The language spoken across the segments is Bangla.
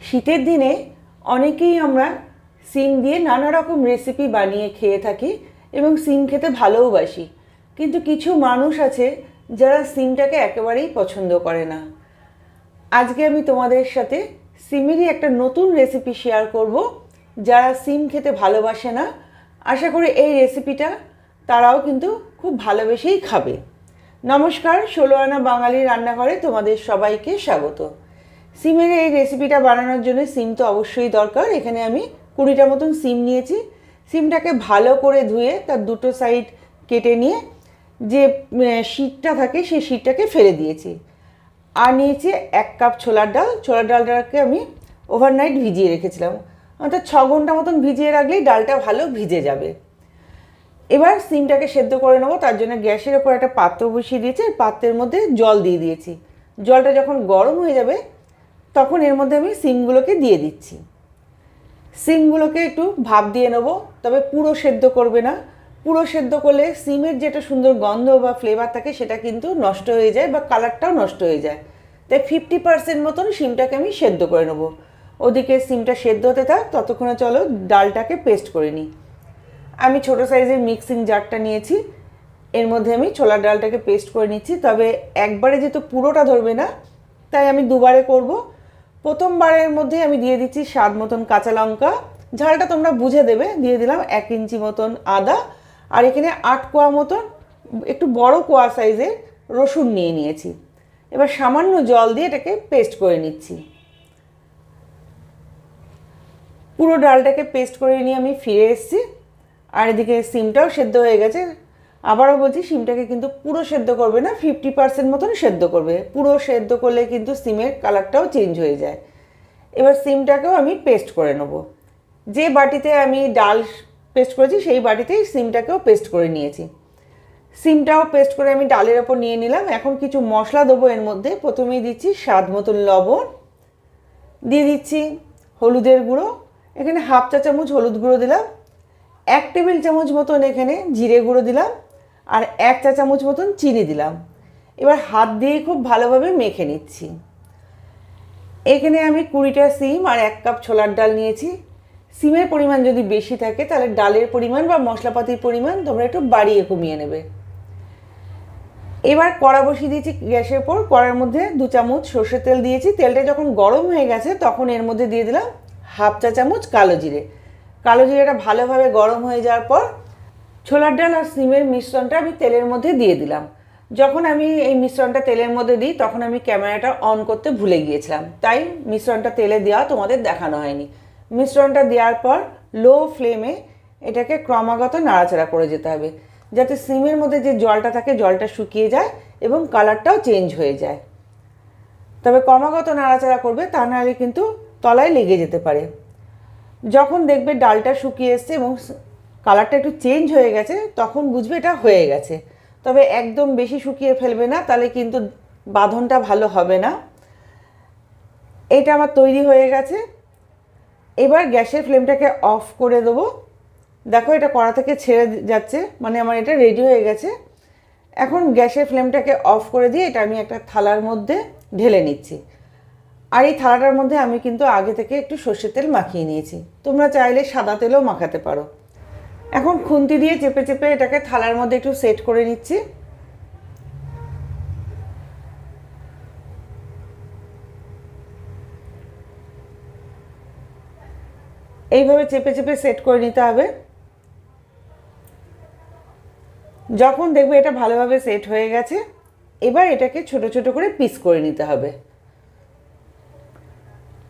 শীতের দিনে অনেকেই আমরা সিম দিয়ে নানা রকম রেসিপি বানিয়ে খেয়ে থাকি এবং সিম খেতে ভালোওবাসি কিন্তু কিছু মানুষ আছে যারা সিমটাকে একেবারেই পছন্দ করে না। আজকে আমি তোমাদের সাথে সিমেরই একটা নতুন রেসিপি শেয়ার করব, যারা সিম খেতে ভালোবাসে না। আশা করি এই রেসিপিটা তারাও কিন্তু খুব ভালোবেসেই খাবে। নমস্কার ষোলো আনা বাঙালি রান্নাঘরে তোমাদের সবাইকে স্বাগত। সিমের এই রেসিপিটা বানানোর জন্য সিম তো অবশ্যই দরকার। এখানে আমি কুড়িটা মতন সিম নিয়েছি। সিমটাকে ভালো করে ধুয়ে তার দুটো সাইড কেটে নিয়ে যে শীতটা থাকে সেই শীতটাকে ফেলে দিয়েছি। আর নিয়েছি এক কাপ ছোলার ডাল। ছোলার ডালটাকে আমি ওভারনাইট ভিজিয়ে রেখেছিলাম। অর্থাৎ ছ ঘণ্টা মতন ভিজিয়ে রাখলেই ডালটা ভালো ভিজে যাবে। এবার সিমটাকে সেদ্ধ করে নেব। তার জন্য গ্যাসের ওপর একটা পাত্র বসিয়ে দিয়েছি। পাত্রের মধ্যে জল দিয়ে দিয়েছি। জলটা যখন গরম হয়ে যাবে তখন এর মধ্যে আমি সিমগুলোকে দিয়ে দিচ্ছি। সিমগুলোকে একটু ভাপ দিয়ে নেব, তবে পুরো সেদ্ধ করবে না। পুরো সেদ্ধ করলে সিমের যেটা সুন্দর গন্ধ বা ফ্লেভার থাকে, সেটা কিন্তু নষ্ট হয়ে যায় বা কালারটাও নষ্ট হয়ে যায়। তাই ফিফটি পার্সেন্ট মতন সিমটাকে আমি সেদ্ধ করে নেব। ওদিকে সিমটা সেদ্ধ হতে থাক, ততক্ষণে চলো ডালটাকে পেস্ট করে নিই। আমি ছোটো সাইজের মিক্সিং জারটা নিয়েছি। এর মধ্যে আমি ছোলার ডালটাকে পেস্ট করে নিচ্ছি। তবে একবারে যেহেতু পুরোটা ধরবে না, তাই আমি দুবারে করব। প্রথমবারের মধ্যে আমি দিয়ে দিচ্ছি স্বাদ মতন কাঁচা লঙ্কা। ঝালটা তোমরা বুঝে দেবে। দিয়ে দিলাম এক ইঞ্চি মতন আদা। আর এখানে আট কোয়া মতন একটু বড় কোয়া সাইজের রসুন নিয়ে নিয়েছি। এবার সামান্য জল দিয়ে এটাকে পেস্ট করে নিচ্ছি। পুরো ডালটাকে পেস্ট করে নিয়ে আমি ফিরে এসেছি। আর এদিকে সিমটাও সেদ্ধ হয়ে গেছে। আবারও বলছি, সিমটাকে কিন্তু পুরো সেদ্ধ করবে না ফিফটি পার্সেন্ট মতন সেদ্ধ করবে। পুরো সেদ্ধ করলে কিন্তু সিমের কালারটাও চেঞ্জ হয়ে যায়। এবার সিমটাকেও আমি পেস্ট করে নেব। যে বাটিতে আমি ডাল পেস্ট করেছি, সেই বাটিতেই সিমটাকেও পেস্ট করে নিয়েছি। সিমটাও পেস্ট করে আমি ডালের ওপর নিয়ে নিলাম। এখন কিছু মশলা দেবো এর মধ্যে। প্রথমেই দিচ্ছি স্বাদ মতন লবণ। দিয়ে দিচ্ছি হলুদের গুঁড়ো। এখানে হাফ চা চামচ হলুদ গুঁড়ো দিলাম। এক টেবিল চামচ মতন এখানে জিরে গুঁড়ো দিলাম। আর এক চা চামচ মতন চিনি দিলাম। এবার হাত দিয়ে খুব ভালোভাবে মেখে নিচ্ছি। এখানে আমি কুড়িটা সিম আর এক কাপ ছোলার ডাল নিয়েছি। সিমের পরিমাণ যদি বেশি থাকে, তাহলে ডালের পরিমাণ বা মশলাপাতির পরিমাণ তোমরা একটু বাড়িয়ে কমিয়ে নেবে। এবার কড়া বসিয়ে দিয়েছি গ্যাসের ওপর কড়ার মধ্যে দু চামচ সর্ষের তেল দিয়েছি। তেলটা যখন গরম হয়ে গেছে, তখন এর মধ্যে দিয়ে দিলাম হাফ চা চামচ কালো জিরে। কালো জিরেটা ভালোভাবে গরম হয়ে যাওয়ার পর ছোলার ডাল আর সিমের মিশ্রণটা আমি তেলের মধ্যে দিয়ে দিলাম। যখন আমি এই মিশ্রণটা তেলের মধ্যে দিই, তখন আমি ক্যামেরাটা অন করতে ভুলে গিয়েছিলাম। তাই মিশ্রণটা তেলে দেওয়া তোমাদের দেখানো হয়নি। মিশ্রণটা দেওয়ার পর লো ফ্লেমে এটাকে ক্রমাগত নাড়াচাড়া করে যেতে হবে, যাতে সিমের মধ্যে যে জলটা থাকে, জলটা শুকিয়ে যায় এবং কালারটাও চেঞ্জ হয়ে যায়। তবে ক্রমাগত নাড়াচাড়া করবে, তা নাহলে কিন্তু তলায় লেগে যেতে পারে। যখন দেখবে ডালটা শুকিয়ে এসছে এবং কালারটা একটু চেঞ্জ হয়ে গেছে, তখন বুঝবে এটা হয়ে গেছে। তবে একদম বেশি শুকিয়ে ফেলবে না, তাহলে কিন্তু বাঁধনটা ভালো হবে না। এটা আমার তৈরি হয়ে গেছে। এবার গ্যাসের ফ্লেমটাকে অফ করে দেবো। দেখো এটা কড়া থেকে ছেড়ে যাচ্ছে মানে আমার এটা রেডি হয়ে গেছে। এখন গ্যাসের ফ্লেমটাকে অফ করে দিয়ে এটা আমি একটা থালার মধ্যে ঢেলে নিচ্ছি। আর এই থালাটার মধ্যে আমি কিন্তু আগে থেকে একটু সর্ষের তেল মাখিয়ে নিয়েছি। তোমরা চাইলে সাদা তেলও মাখাতে পারো। এখন খুন্তি দিয়ে চেপে চেপে এটাকে থালার মধ্যে একটু সেট করে নিচ্ছি। এইভাবে চেপে চেপে সেট করে নিতে হবে। যখন দেখবে এটা ভালোভাবে সেট হয়ে গেছে, এবার এটাকে ছোট ছোট করে পিস করে নিতে হবে।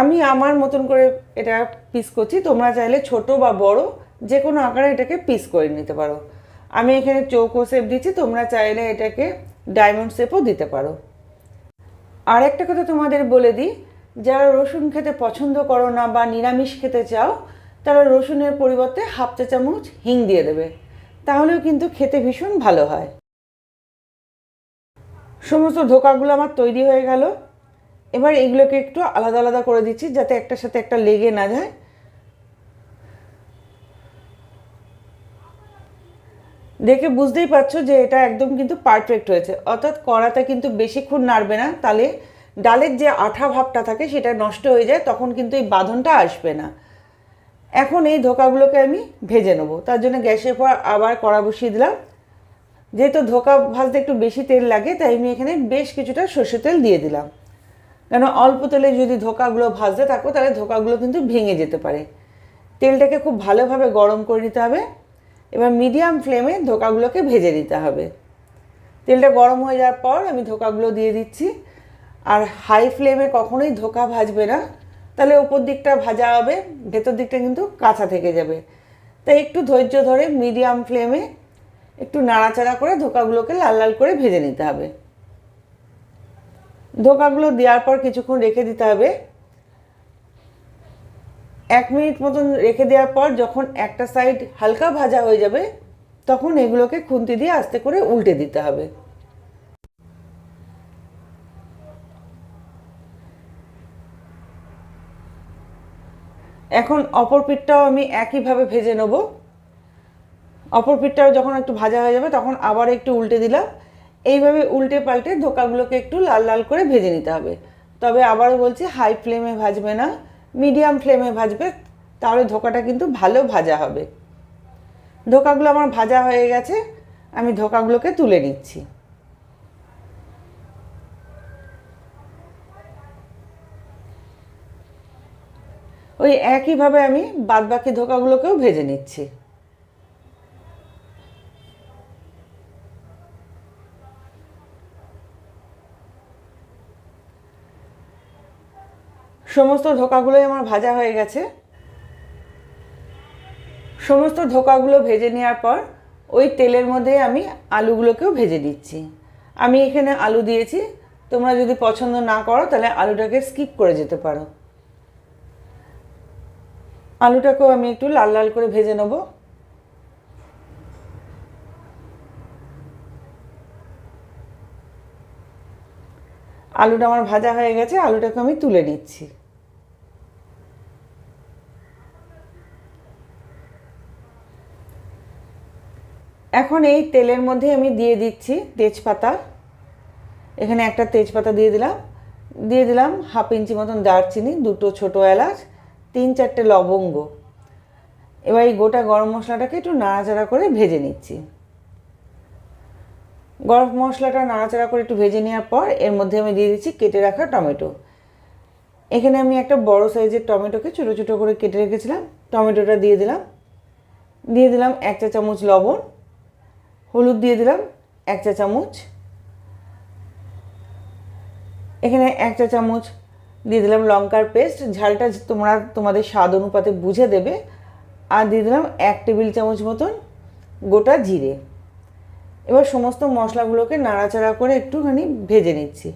আমি আমার মতন করে এটা পিস করছি, তোমরা চাইলে ছোট বা বড় যে কোনো আকারে এটাকে পিস করে নিতে পারো। আমি এখানে চৌকো শেপ দিচ্ছি, তোমরা চাইলে এটাকে ডায়মন্ড শেপও দিতে পারো। আর একটা কথা তোমাদের বলে দিই, যারা রসুন খেতে পছন্দ করো না বা নিরামিষ খেতে চাও, তারা রসুনের পরিবর্তে হাফ চা চামচ হিং দিয়ে দেবে। তাহলেও কিন্তু খেতে ভীষণ ভালো হয়। সমস্ত ধোকাগুলো আমার তৈরি হয়ে গেল। এবার এগুলোকে একটু আলাদা আলাদা করে দিচ্ছি, যাতে একটার সাথে একটা লেগে না যায়। দেখে বুঝতেই পারছ যে এটা একদম কিন্তু পারফেক্ট হয়েছে। অর্থাৎ কড়াটা কিন্তু বেশিক্ষণ নাড়বে না, তাহলে ডালের যে আঠা ভাবটা থাকে সেটা নষ্ট হয়ে যায়, তখন কিন্তু এই বাঁধনটা আসবে না। এখন এই ধোকাগুলোকে আমি ভেজে নেব। তার জন্য গ্যাসের পর আবার কড়া বসিয়ে দিলাম। যেহেতু ধোকা ভাজতে একটু বেশি তেল লাগে, তাই আমি এখানে বেশ কিছুটা সর্ষের তেল দিয়ে দিলাম। কেন অল্প তেলে যদি ধোকাগুলো ভাজতে থাকো, তাহলে ধোকাগুলো কিন্তু ভেঙে যেতে পারে। তেলটাকে খুব ভালোভাবে গরম করে নিতে হবে। এবার মিডিয়াম ফ্লেমে ধোকাগুলোকে ভেজে নিতে হবে। তেলটা গরম হয়ে যাওয়ার পর আমি ধোকাগুলো দিয়ে দিচ্ছি। আর হাই ফ্লেমে কখনোই ধোকা ভাজবে না। তাহলে ওপর দিকটা ভাজা হবে, ভেতর দিকটা কিন্তু কাঁচা থেকে যাবে। তাই একটু ধৈর্য ধরে মিডিয়াম ফ্লেমে একটু নাড়াচাড়া করে ধোকাগুলোকে লাল লাল করে ভেজে নিতে হবে। ধোকাগুলো দেওয়ার পর কিছুক্ষণ রেখে দিতে হবে। এক মিনিট মতন রেখে দেওয়ার পর যখন একটা সাইড হালকা ভাজা হয়ে যাবে, তখন এগুলোকে খুন্তি দিয়ে আস্তে করে উল্টে দিতে হবে। এখন অপর পিঠটাও আমি একইভাবে ভেজে নেব। অপর পিঠটাও যখন একটু ভাজা হয়ে যাবে, তখন আবার একটু উল্টে দিলাম। এইভাবে উল্টে পাল্টে ধোকাগুলোকে একটু লাল লাল করে ভেজে নিতে হবে। তবে আবারও বলছি হাই ফ্লেমে ভাজবে না। মিডিয়াম ফ্লেমে ভাজবে, তাহলে ধোকাটা কিন্তু ভালো ভাজা হবে। ধোকাগুলো আমার ভাজা হয়ে গেছে, আমি ধোকাগুলোকে তুলে নিচ্ছি। ওই একইভাবে আমি বাদবাকি ধোকাগুলোকেও ভেজে নিচ্ছি। সমস্ত ধোকাগুলোই আমার ভাজা হয়ে গেছে। সমস্ত ধোকাগুলো ভেজে নেওয়ার পর ওই তেলের মধ্যে আমি আলুগুলোকেও ভেজে দিচ্ছি আমি এখানে আলু দিয়েছি, তোমরা যদি পছন্দ না করো তাহলে আলুটাকে স্কিপ করে যেতে পারো। আলুটাকেও আমি একটু লাল লাল করে ভেজে নেব। আলুটা আমার ভাজা হয়ে গেছে, আলুটাকে আমি তুলে নিচ্ছি। এখন এই তেলের মধ্যে আমি দিয়ে দিচ্ছি তেজপাতা। এখানে একটা তেজপাতা দিয়ে দিলাম। দিয়ে দিলাম হাফ ইঞ্চি মতন দারচিনি, দুটো ছোটো এলাচ, তিন চারটে লবঙ্গ। এবার এই গোটা গরম মশলাটাকে একটু নাড়াচাড়া করে ভেজে নিচ্ছি। গরম মশলাটা নাড়াচাড়া করে একটু ভেজে নেওয়ার পর এর মধ্যে আমি দিয়ে দিচ্ছি কেটে রাখা টমেটো। এখানে আমি একটা বড় সাইজের টমেটোকে ছোটো ছোটো করে কেটে রেখেছিলাম। টমেটোটা দিয়ে দিলাম। দিয়ে দিলাম এক চা চামচ লবণ। হলুদ দিয়ে দিলাম এক চা চামচ। এখানে এক চা চামচ দিয়ে দিলাম লঙ্কার পেস্ট। ঝালটা তোমরা তোমাদের স্বাদ অনুপাতে বুঝে দেবে। আর দিয়ে দিলাম এক টেবিল চামচ মতন গোটা জিরে। এবার সমস্ত মশলাগুলোকে নাড়াচাড়া করে একটুখানি ভেজে নিচ্ছি।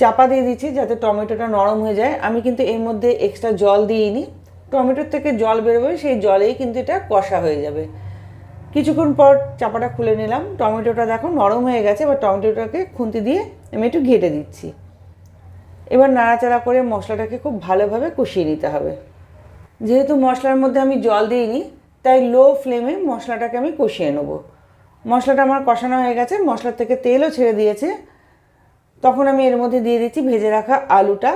চাপা দিয়ে দিচ্ছি যাতে টমেটোটা নরম হয়ে যায়। আমি কিন্তু এর মধ্যে এক্সট্রা জল দিইনি। টমেটোর থেকে জল বেরোবে, সেই জলেই কিন্তু এটা কষা হয়ে যাবে। কিছুক্ষণ পর চাপাটা খুলে নিলাম। টমেটোটা দেখো নরম হয়ে গেছে, এবার টমেটোটাকে খুন্তি দিয়ে আমি একটু ঘেটে দিচ্ছি। এবার নাড়াচাড়া করে মশলাটাকে খুব ভালোভাবে কষিয়ে নিতে হবে। যেহেতু মশলার মধ্যে আমি জল দিইনি, তাই লো ফ্লেমে মশলাটাকে আমি কষিয়ে নেব। মশলাটা আমার কষানো হয়ে গেছে, মশলার থেকে তেলও ছেড়ে দিয়েছে। তখন আমি এর মধ্যে দিয়ে দিচ্ছি ভেজে রাখা আলুটা।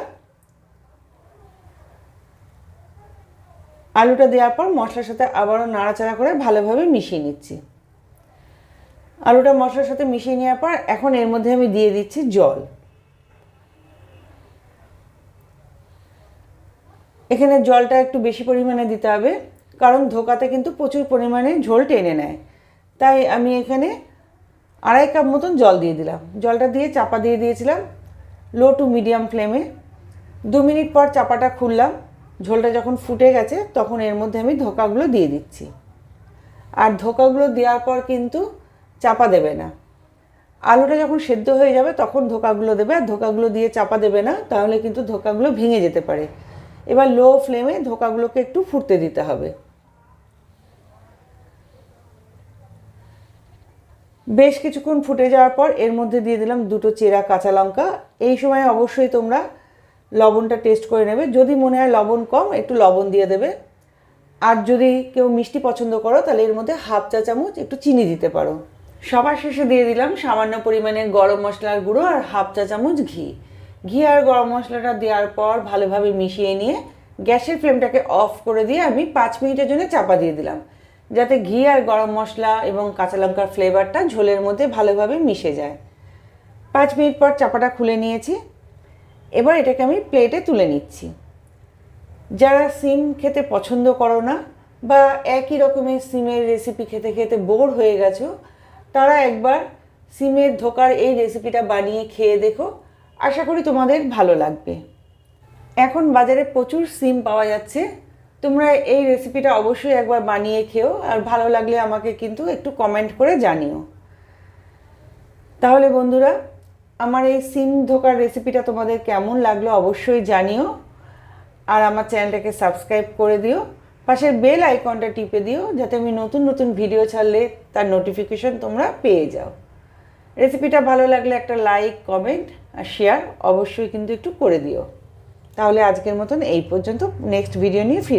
আলুটা দেওয়ার পর মশলার সাথে আবারও নাড়াচাড়া করে ভালোভাবে মিশিয়ে নিচ্ছি। আলুটা মশলার সাথে মিশিয়ে নেওয়ার পর এখন এর মধ্যে আমি দিয়ে দিচ্ছি জল। এখানে জলটা একটু বেশি পরিমাণে দিতে হবে, কারণ ধোকাতে কিন্তু প্রচুর পরিমাণে ঝোল টেনে নেয়। তাই আমি এখানে আড়াই কাপ মতন জল দিয়ে দিলাম। জলটা দিয়ে চাপা দিয়ে দিয়েছিলাম লো টু মিডিয়াম ফ্লেমে দু মিনিট পর চাপাটা খুললাম। ঝোলটা যখন ফুটে গেছে, তখন এর মধ্যে আমি ধোকাগুলো দিয়ে দিচ্ছি। আর ধোকাগুলো দেওয়ার পর কিন্তু চাপা দেবে না। আলুটা যখন সেদ্ধ হয়ে যাবে, তখন ধোকাগুলো দেবে। আর ধোকাগুলো দিয়ে চাপা দেবে না, তাহলে কিন্তু ধোকাগুলো ভেঙে যেতে পারে। এবার লো ফ্লেমে ধোকাগুলোকে একটু ফুটতে দিতে হবে। বেশ কিছুক্ষণ ফুটে যাওয়ার পর এর মধ্যে দিয়ে দিলাম দুটো চেরা কাঁচা লঙ্কা। এই সময় অবশ্যই তোমরা লবণটা টেস্ট করে নেবে। যদি মনে হয় লবণ কম, একটু লবণ দিয়ে দেবে। আর যদি কেউ মিষ্টি পছন্দ করো, তাহলে এর মধ্যে হাফ চা চামচ একটু চিনি দিতে পারো। সবার শেষে দিয়ে দিলাম সামান্য পরিমাণে গরম মশলার গুঁড়ো আর হাফ চা চামচ ঘি। ঘি আর গরম মশলাটা দেওয়ার পর ভালোভাবে মিশিয়ে নিয়ে গ্যাসের ফ্লেমটাকে অফ করে দিয়ে আমি পাঁচ মিনিটের জন্য চাপা দিয়ে দিলাম। যাতে ঘি আর গরম মশলা এবং কাঁচা লঙ্কার ফ্লেভারটা ঝোলের মধ্যে ভালোভাবে মিশে যায়। পাঁচ মিনিট পর চাপাটা খুলে নিয়েছি। এবার এটাকে আমি প্লেটে তুলে নিচ্ছি। যারা সিম খেতে পছন্দ করো না বা একই রকমের সিমের রেসিপি খেতে খেতে বোর হয়ে গেছো, তারা একবার সিমের ধোকার এই রেসিপিটা বানিয়ে খেয়ে দেখো। আশা করি তোমাদের ভালো লাগবে। এখন বাজারে প্রচুর সিম পাওয়া যাচ্ছে। তোমরা এই রেসিপিটা অবশ্যই একবার বানিয়ে খেও আর ভালো লাগলে আমাকে কিন্তু একটু কমেন্ট করে জানিও। তাহলে বন্ধুরা আমার এই সিম ধোকার রেসিপিটা তোমাদের কেমন লাগল অবশ্যই জানিও। আর আমার চ্যানেলটাকে সাবস্ক্রাইব করে দিও। পাশের বেল আইকনটা টিপে দিও, যাতে আমি নতুন নতুন ভিডিও ছাড়লে তার নোটিফিকেশন তোমরা পেয়ে যাও। রেসিপিটা ভালো লাগলে একটা লাইক কমেন্ট আর শেয়ার অবশ্যই কিন্তু একটু করে দিও। তাহলে আজকের মতন এই পর্যন্ত। নেক্সট ভিডিও নিয়ে ফিরে